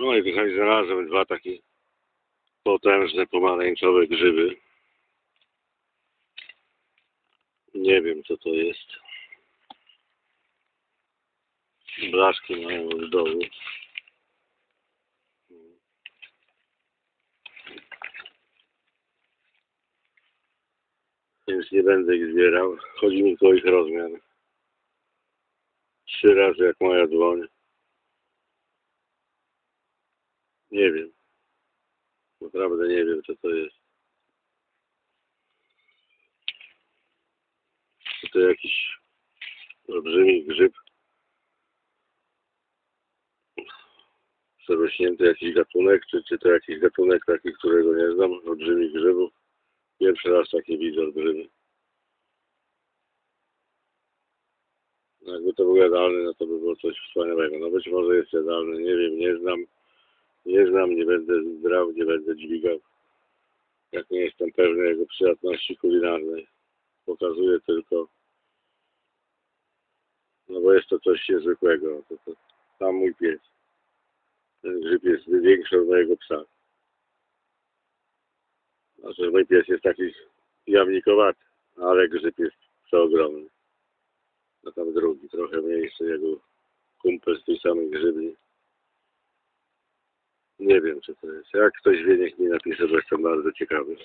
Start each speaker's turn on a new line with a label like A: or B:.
A: No i kochani, znalazłem dwa takie potężne pomarańczowe grzyby. Nie wiem co to jest. Blaszki mają od dołu. Więc nie będę ich zbierał. Chodzi mi tylko o ich rozmiar. Trzy razy jak moja dłoń. Nie wiem. Naprawdę nie wiem, co to jest. Czy to jakiś olbrzymi grzyb? Przerośnięty jakiś gatunek, czy, czy to jakiś gatunek taki, którego nie znam, olbrzymi grzybów? Pierwszy raz taki widzę olbrzymi. No jakby to był jadalny, no to by było coś wspaniałego. No być może jest jadalny, nie wiem, nie znam. Nie znam, nie będę brał, nie będę dźwigał. Jak nie jestem pewny jego przydatności kulinarnej. Pokazuję tylko, no bo jest to coś niezwykłego. To, to, tam mój pies. Ten grzyb jest większy od mojego psa. Znaczy, mój pies jest taki jawnikowaty, ale grzyb jest przeogromny. A tam drugi, trochę mniejszy, jego kumpel z tej samej grzybni. Nie wiem, czy to jest. Jak ktoś wie, niech mi napisze, bo jestem bardzo ciekawy.